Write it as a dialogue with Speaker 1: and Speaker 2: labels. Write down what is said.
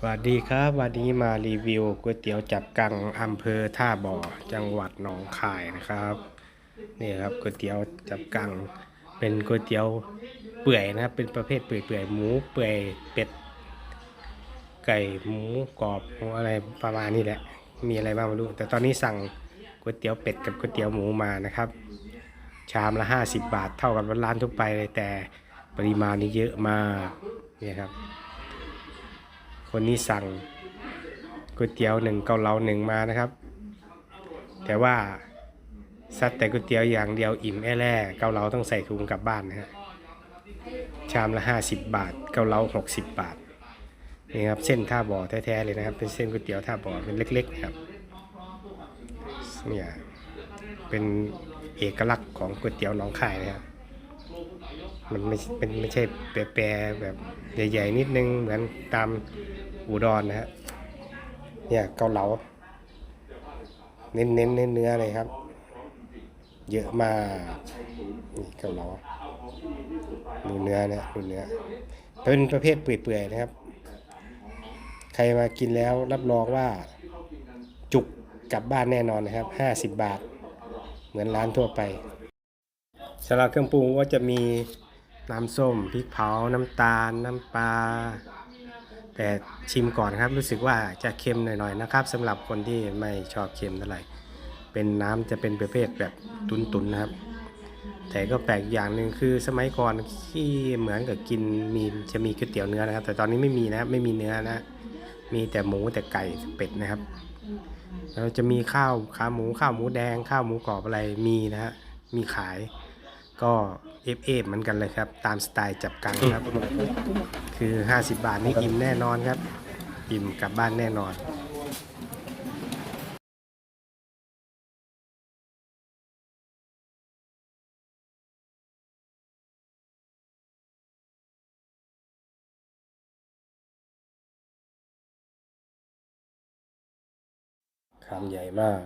Speaker 1: สวัสดีครับวันนี้มารีวิวก๋วยเตี๋ยวจับกังอำเภอท่าบ่อจังหวัดหนองคายนะครับนี่ครับก๋วยเตี๋ยวจับกัง เป็นก๋วยเตี๋ยวเปื่อยนะครับ เป็นประเภทเปื่อยๆหมูเปื่อยเป็ด ไก่หมูกรอบหมูอะไรประมาณนี้แหละ มีอะไรบ้างไม่รู้ แต่ตอนนี้สั่งก๋วยเตี๋ยวเป็ดกับก๋วยเตี๋ยวหมูมานะครับ ชามละ 50 บาทเท่ากับร้านทั่วไปเลยแต่ปริมาณนี่เยอะมากนี่ครับ คนนี้สั่งก๋วยเตี๋ยวหนึ่งเกาเหลาหนึ่งมานะครับ แต่ว่าซัดแต่ก๋วยเตี๋ยวอย่างเดียวอิ่มแอ่แล่เกาเหลาต้องใส่ถุงกลับบ้านนะฮะชามละ 50 บาท เกาเหลา60 บาทนี่ครับเส้นท่าบ่อแท้ๆเลยนะครับ เป็นเส้นก๋วยเตี๋ยวท่าบ่อเป็นเล็กๆนะครับเนี่ยเป็นเอกลักษณ์ของก๋วยเตี๋ยวหนองคายนะครับ มันไม่เป็นไม่ใช่แปรๆแบบใหญ่ ๆ นิดนึงเหมือนตามอุดรนนะฮะเนี่ยเกาเหลา เน้นเน้นเน้นเนื้อเลยครับ เยอะมากนี่เกาเหลาดูเนื้อนะดูเนื้อเป็นประเภทเปื่อยๆนะครับ ใครมากินแล้วรับรองว่าจุกกลับบ้านแน่นอนนะครับห้าสิบบาท เหมือนร้านทั่วไปสำหรับเครื่องปรุงก็จะมี น้ำส้มพริกเผา น้ำตาล น้ำปลา แต่ชิมก่อนครับรู้สึกว่าจะเค็มหน่อยๆนะครับสำหรับคนที่ไม่ชอบเค็มเท่าไหร่เป็นน้ำจะเป็นประเภทแบบตุนๆนะครับ แต่ก็แปลกอย่างหนึ่งคือสมัยก่อนที่เหมือนกับกินมีจะมีก๋วยเตี๋ยวเนื้อนะครับ แต่ตอนนี้ไม่มีนะไม่มีเนื้อนะ มีแต่หมูแต่ไก่เป็ดนะครับแล้วจะมีข้าวขาหมูข้าวหมูแดงข้าวหมูกรอบอะไรมีนะฮะมีขายก็ เอฟเอฟเหมือนกันเลยครับ ตามสไตล์จับกังครับ คือ 50 บาทนี่อิ่มแน่นอนครับ อิ่มกลับบ้านแน่นอนคำใหญ่มาก